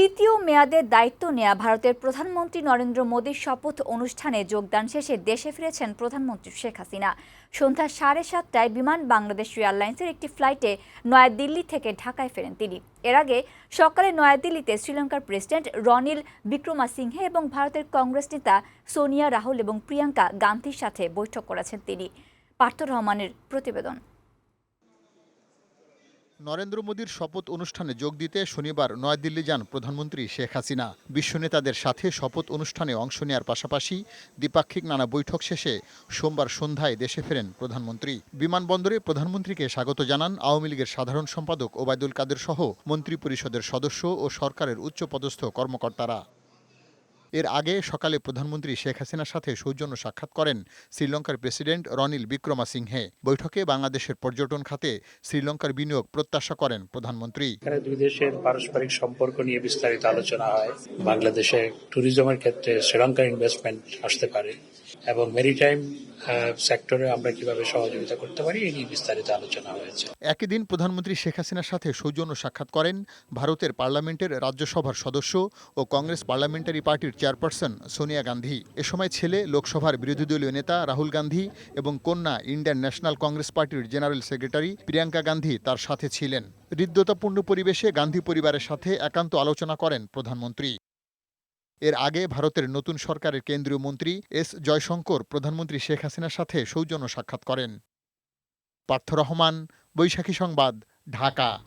তৃতীয় মেয়াদে দায়িত্ব নেয়া ভারতের প্রধানমন্ত্রী নরেন্দ্র মোদীর শপথ অনুষ্ঠানে যোগদান শেষে দেশে ফিরেছেন প্রধানমন্ত্রী শেখ হাসিনা। সন্ধ্যা সাড়ে সাতটায় বিমান বাংলাদেশ এয়ারলাইন্সের একটি ফ্লাইটে নয়াদিল্লি থেকে ঢাকায় ফেরেন তিনি। এর আগে সকালে নয়াদিল্লিতে শ্রীলঙ্কার প্রেসিডেন্ট রনিল বিক্রমাসিংহে এবং ভারতের কংগ্রেস নেতা সোনিয়া রাহুল এবং প্রিয়াঙ্কা গান্ধীর সাথে বৈঠক করেছেন তিনি। পার্থ রহমানের প্রতিবেদন। নরেন্দ্র মোদীর শপথ অনুষ্ঠানে যোগ দিতে শনিবার নয়াদিল্লি যান প্রধানমন্ত্রী শেখ হাসিনা। বিশ্ব নেতাদের সাথে শপথ অনুষ্ঠানে অংশ নেওয়ার পাশাপাশি দ্বিপাক্ষিক নানা বৈঠক শেষে সোমবার সন্ধ্যায় দেশে ফেরেন প্রধানমন্ত্রী। বিমানবন্দরে প্রধানমন্ত্রীকে স্বাগত জানান আওয়ামী লীগের সাধারণ সম্পাদক ওবায়দুল কাদের সহ মন্ত্রিপরিষদের সদস্য ও সরকারের উচ্চপদস্থ কর্মকর্তারা। এর আগে সকালে প্রধানমন্ত্রী শেখ হাসিনার সাথে সৌজন্য সাক্ষাৎ করেন শ্রীলঙ্কার প্রেসিডেন্ট রনিল বিক্রমাসিংহে। বৈঠকে বাংলাদেশের পর্যটন খাতে শ্রীলঙ্কার বিনিয়োগ প্রত্যাশা করেন প্রধানমন্ত্রী। এখানে দুই দেশের পারস্পরিক সম্পর্ক নিয়ে বিস্তারিত আলোচনা হয়। বাংলাদেশে ট্যুরিজমের ক্ষেত্রে শ্রীলঙ্কার ইনভেস্টমেন্ট আসতে পারে এবং মেরিটাইম সেক্টরে আমরা কীভাবে সহযোগিতা করতে পারি, এই বিস্তারিত আলোচনা হয়েছে। একই দিন প্রধানমন্ত্রী শেখ হাসিনার সাথে সৌজন্য সাক্ষাৎ করেন ভারতের পার্লামেন্টের রাজ্যসভার সদস্য ও কংগ্রেস পার্লামেন্টারি পার্টির চেয়ারপারসন সোনিয়া গান্ধী। এ সময় ছেলে, লোকসভার বিরোধী দলীয় নেতা রাহুল গান্ধী এবং কন্যা ইন্ডিয়ান ন্যাশনাল কংগ্রেস পার্টির জেনারেল সেক্রেটারি প্রিয়াঙ্কা গান্ধী তার সাথে ছিলেন। হৃদ্যতাপূর্ণ পরিবেশে গান্ধী পরিবারের সাথে একান্ত আলোচনা করেন প্রধানমন্ত্রী। এর আগে ভারতের নতুন সরকারের কেন্দ্রীয় মন্ত্রী এস জয়শঙ্কর প্রধানমন্ত্রী শেখ হাসিনার সাথে সৌজন্য সাক্ষাৎ করেন। পার্থ রহমান, বৈশাখী সংবাদ, ঢাকা।